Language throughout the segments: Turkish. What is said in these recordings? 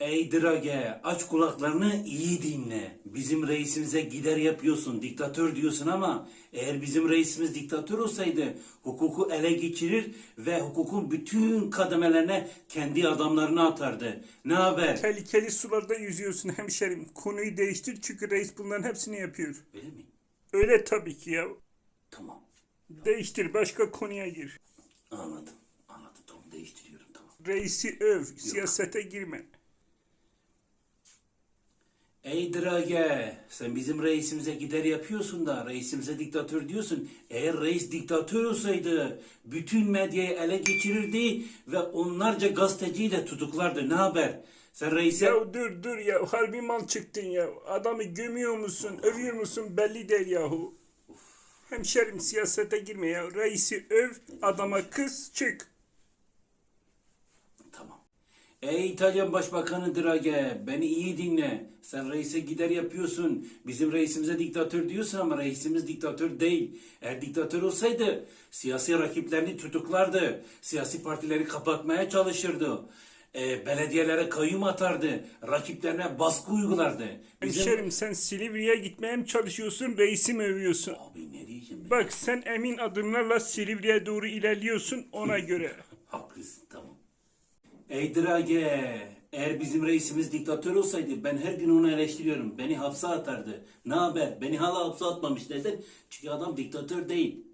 Ey Drage aç kulaklarını iyi dinle. Bizim reisimize gider yapıyorsun, diktatör diyorsun ama eğer bizim reisimiz diktatör olsaydı hukuku ele geçirir ve hukukun bütün kademelerine kendi adamlarını atardı. Ne haber? Tehlikeli sularda yüzüyorsun hemşerim. Konuyu değiştir çünkü reis bunların hepsini yapıyor. Öyle mi? Öyle tabii ki ya. Tamam. Değiştir başka konuya gir. Anladım. Anladım. Tamam değiştiriyorum tamam. Reisi öv, siyasete girme. Ey Drage, sen bizim reisimize gider yapıyorsun da reisimize diktatör diyorsun. Eğer reis diktatör olsaydı bütün medyayı ele geçirirdi ve onlarca gazeteciyi de tutuklardı. Ne haber? Sen reise... Ya dur dur ya harbi mal çıktın ya. Adamı gömüyor musun, övüyor musun belli değil yahu. Hemşerim siyasete girme ya. Reisi öv, adama kız çık. Ey İtalyan Başbakanı Drage, beni iyi dinle. Sen reise gider yapıyorsun. Bizim reisimize diktatör diyorsun ama reisimiz diktatör değil. Eğer diktatör olsaydı siyasi rakiplerini tutuklardı. Siyasi partileri kapatmaya çalışırdı. Ee, belediyelere kayyum atardı. Rakiplerine baskı uygulardı. Bizim... Hemşerim sen Silivri'ye gitmeye mi çalışıyorsun, reisi mi övüyorsun? Abi ne diyeceğim ben? Bak sen emin adımlarla Silivri'ye doğru ilerliyorsun ona göre. Haklısın tamam. Ey Drage, eğer bizim reisimiz diktatör olsaydı ben her gün onu eleştiriyorum. Beni hapse atardı. Ne haber? Beni hala hapse atmamış neden? Çünkü adam diktatör değil.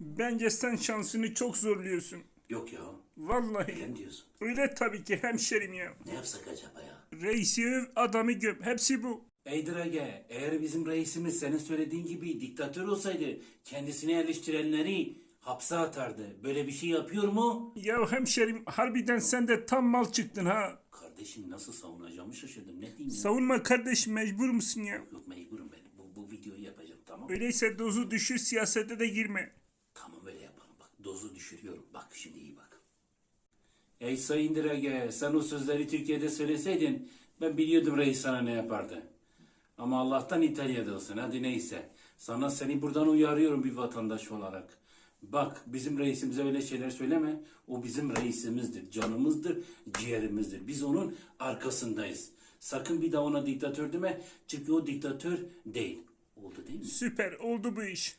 Bence sen şansını çok zorluyorsun. Yok ya. Vallahi. Öyle mi diyorsun? Öyle tabii ki hemşerim ya. Ne yapsak acaba ya? Reisi öv, adamı göm. Hepsi bu. Ey Drage, eğer bizim reisimiz senin söylediğin gibi diktatör olsaydı kendisini eleştirenleri hapse atardı. Böyle bir şey yapıyor mu? Ya hemşerim harbiden sen de tam mal çıktın ha. Kardeşim nasıl savunacağımı şaşırdım. Ne diyeyim ya? Savunma kardeş mecbur musun ya? Yok mecburum ben. Bu, bu videoyu yapacağım tamam Öyleyse dozu düşür siyasete de girme. Tamam öyle yapalım bak dozu düşürüyorum bak şimdi iyi bak. Ey Sayın Direge sen o sözleri Türkiye'de söyleseydin ben biliyordum reis sana ne yapardı. Ama Allah'tan İtalya'dasın hadi neyse. Sana seni buradan uyarıyorum bir vatandaş olarak. Bak bizim reisimize öyle şeyler söyleme. O bizim reisimizdir, canımızdır, ciğerimizdir. Biz onun arkasındayız. Sakın bir daha ona diktatör deme. Çünkü o diktatör değil. Oldu değil mi? Süper oldu bu iş.